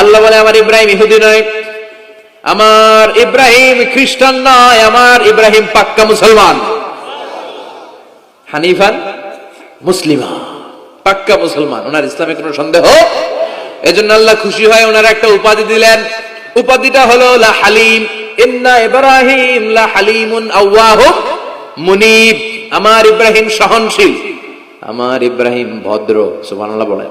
আল্লাহ বলে, আমার ইব্রাহিম ইহুদি নয় আমার ইব্রাহিম খ্রিস্টান নয়, আমার ইব্রাহিম পাক্কা মুসলমান। হানিফান মুসলিমা, পাক্কা মুসলমান। ওনার ইসলামে কোনো সন্দেহ? এজন্য আল্লাহ খুশি হয় ওনার একটা উপাধি দিলেন। উপাধিটা হলো, লা হালিম, ইন্না ইব্রাহিম লা হালিমুন আওয়াহু মুনিব। আমার ইব্রাহিম সহনশীল। আমার ইব্রাহিম ভদ্র, সুবহানাল্লাহ বলেন।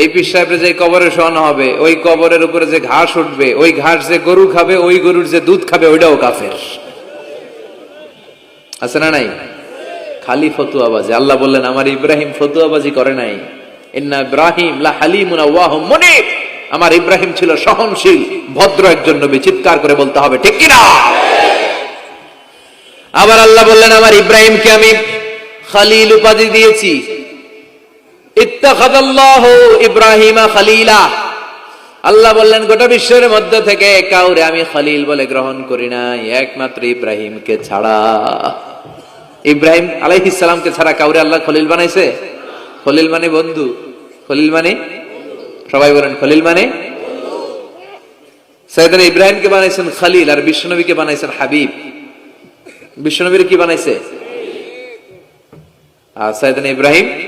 এই পিস সাহেবের যে কবরে শোয়ানো হবে, ওই কবরের উপরে যে ঘাস উঠবে, ওই ঘাস যে গরু খাবে, ওই গরুর যে দুধ খাবে, ওইটাও কাফের। আছে না নাই? খালি ফতুয়াবাজি আল্লাহ বললেন, আমার ইব্রাহিম ফতুয়াবাজি করে নাই। ইন্না ইব্রাহিম আমার ইব্রাহিম ছিল সহনশীল, ভদ্র একজন নবী। চিৎকার করে বলতে হবে, ঠিক কিনা? আবার আল্লাহ বললেন, আমার ইব্রাহিমকে আমি খালিল উপাধি দিয়েছি। ইব্রাহিমা খালিলা। আল্লাহ বললেন, গোটা বিশ্বের মধ্যে থেকে কাউরে আমি খালিল বলে গ্রহণ করি নাই, একমাত্র ইব্রাহিমকে ছাড়া। ইব্রাহিম আলাইহিস সালামকে ছাড়া কাউরে আল্লাহ খলিল বানাইছে? খলিল মানে বন্ধু। খলিল মানে? সবাই বলেন, খলিল মানে? সৈয়দনা ইব্রাহিমকে বানাইছেন খালিল আর বিশ্বনবীকে বানাইছেন হাবিব। বিশ্বনবীর কি বানাইছে? আর সৈয়দনা ইব্রাহিম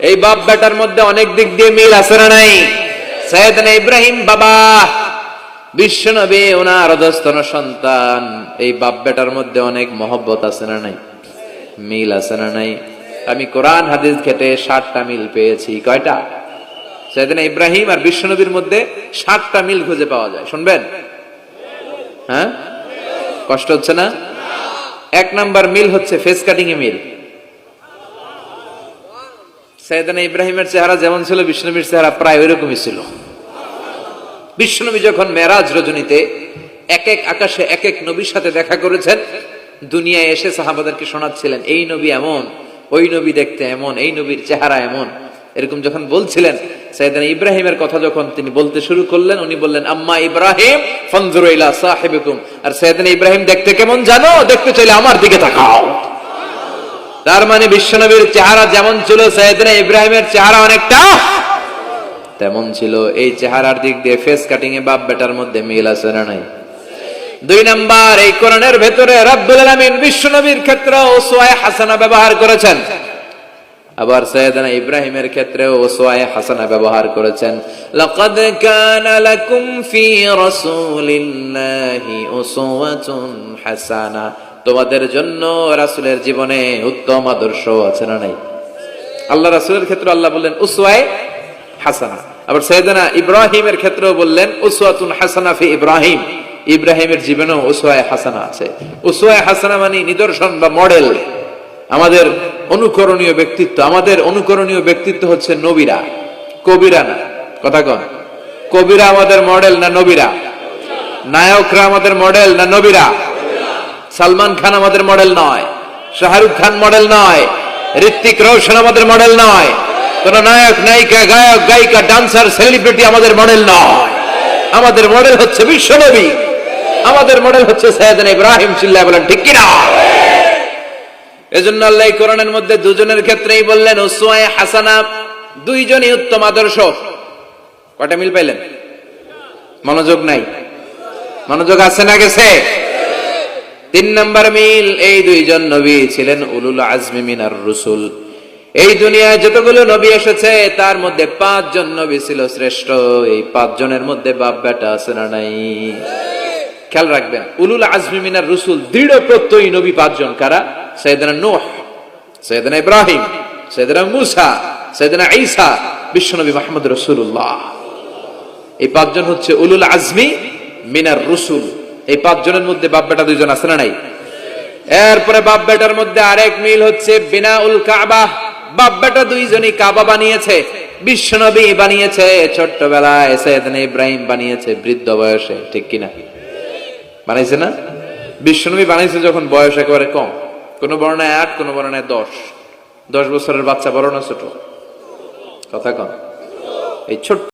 এই বাপ বেটার মধ্যে অনেক দিক দিয়ে মিল আছে না নাই? সৈয়দনা ইব্রাহিম বাবা বিশ্ব নবী ওনার অধস্তন সন্তান। এই বাপ বেটার মধ্যে অনেক মহব্বত আছে না নাই? মিল আছে না নাই? আমি কোরআন, হাদিস ঘেটে ষাটটা মিল পেয়েছি। কয়টা? সেদিন ইব্রাহিম আর বিশ্বনবীর মধ্যে ষাটটা মিল খুঁজে পাওয়া যায়। শুনবেন? হ্যাঁ? কষ্ট হচ্ছে না? এক নাম্বার মিল হচ্ছে ফেস কাটিং এ মিল। সৈয়দানা ইব্রাহিমের চেহারা যেমন ছিল, বিষ্ণবীর চেহারা প্রায় ওইরকমই ছিল। বিশ্বনবী যখন মেরাজ রজনীতে এক এক আকাশে এক এক নবীর সাথে দেখা করেছেন, দুনিয়ায় এসে সাহাবাদেরকে শোনাচ্ছিলেন, এই নবী এমন, ওই নবী দেখতে এমন, এই নবীর চেহারা এমন। এরকম যখন বলছিলেন সাইদানা ইব্রাহিমের কথা যখন তিনি বলতে শুরু করলেন, উনি বললেন, আম্মা ইব্রাহিম, ফনজুরু ইলা আর সাইদানা ইব্রাহিম, দেখতে কেমন জানো? দেখতে চাইলে আমার দিকে তাকাও। তার মানে বিশ্বনবীর চেহারা যেমন ছিল সাইদানা ইব্রাহিমের চেহারা অনেকটা তেমন ছিল। এই চেহারার দিক দিয়ে ফেস কাটিং এ বাপ বেটার মধ্যে মিল আছে না নাই? দুই নাম্বার, এই কোরআনের ভেতরে রব্বুল আলামিন বিশ্বনবীর ক্ষেত্রে ওসওয়ায়ে হাসানা ব্যবহার করেছেন। আবার সৈয়দনা ইব্রাহিমের ক্ষেত্রেও ওসওয়ায়ে হাসানা ব্যবহার করেছেন। লাকাদ কানা লাকুম ফি রাসূলিল্লাহি উসওয়াতুন হাসানা। তোমাদের জন্য রাসূলের জীবনে উত্তম আদর্শ আছে না নাই? আল্লাহ রাসূলের ক্ষেত্রে আল্লাহ বললেন উসওয়ায়ে হাসানা। আবার সৈয়দনা ইব্রাহিমের ক্ষেত্রেও বললেন, উসওয়াতুন হাসানা ফি ইব্রাহিম। ইব্রাহিমের জীবনেও উসওয়ায়ে হাসানা আছে। উসওয়ায়ে হাসানা মানে নিদর্শন বা মডেল। আমাদের অনুকরণীয় ব্যক্তিত্ব, আমাদের অনুকরণীয় ব্যক্তিত্ব হচ্ছে নবীরা, কবিরা না। কথা কন। কবিরা আমাদের মডেল না নবীরা? নায়করা আমাদের মডেল না নবীরা? সালমান খান আমাদের মডেল নয়, শাহরুখ খান মডেল নয় ঋত্বিক রোশন আমাদের মডেল নয়, কোন নায়ক, নায়িকা, গায়ক, গায়িকা, ডান্সার, সেলিব্রিটি আমাদের মডেল নয়। আমাদের মডেল হচ্ছে বিশ্বনবী। আমাদের মডেল হচ্ছে সৈয়দ ইব্রাহিম চিল্লা বলেন, ঠিক কিনা? এজন্য আল্লাহ কোরআনের মধ্যে দুজনের ক্ষেত্রেই বললেন, উসওয়ায়ে হাসানা দুইজনই উত্তম আদর্শ। কটা মিল পাইলেন? মনোযোগ নাই। মনোযোগ আছে না গেছে? তিন নম্বর মিল, এই দুইজন নবী ছিলেন উলুল আজমি মিনার রসুল। এই দুনিয়ায় যতগুলো নবী এসেছে, তার মধ্যে পাঁচজন নবী ছিল শ্রেষ্ঠ। এই পাঁচজনের মধ্যে বাপ বেটা আছে না নাই? খেয়াল রাখবেন, উলুল আজমি মিনার রসুল দৃঢ় প্রত্যয়ী নবী পাঁচজন। কারা? সৈয়দনা নোহ সৈয়দনা ইব্রাহিম সৈয়দনা মুসা সৈয়দনা ঈসা বিশ্বনবী মাহমুদ রসুল্লাহ এই পাঁচজন হচ্ছে উলুল আজমি মিনার রসুল। এই পাঁচজনের মধ্যে বাপ বেটা দুইজন আছে না নাই? এরপরে বাপ বেটার মধ্যে আরেক মিল হচ্ছে বিনা উল কাবা। বাপ বেটা দুইজনই কাবা বানিয়েছে বানিয়েছে, ছোট্টবেলায় ইব্রাহিম বানিয়েছে, বৃদ্ধ বয়সে, ঠিক কিনা? বানাইছে না? বিশ্বনবী বানাইছে যখন বয়স একেবারে কম। কোন বর্ণায় আট কোন বর্ণায় দশ। দশ বছরের বাচ্চা বড় না ছোট? কথা কম এই ছোট্ট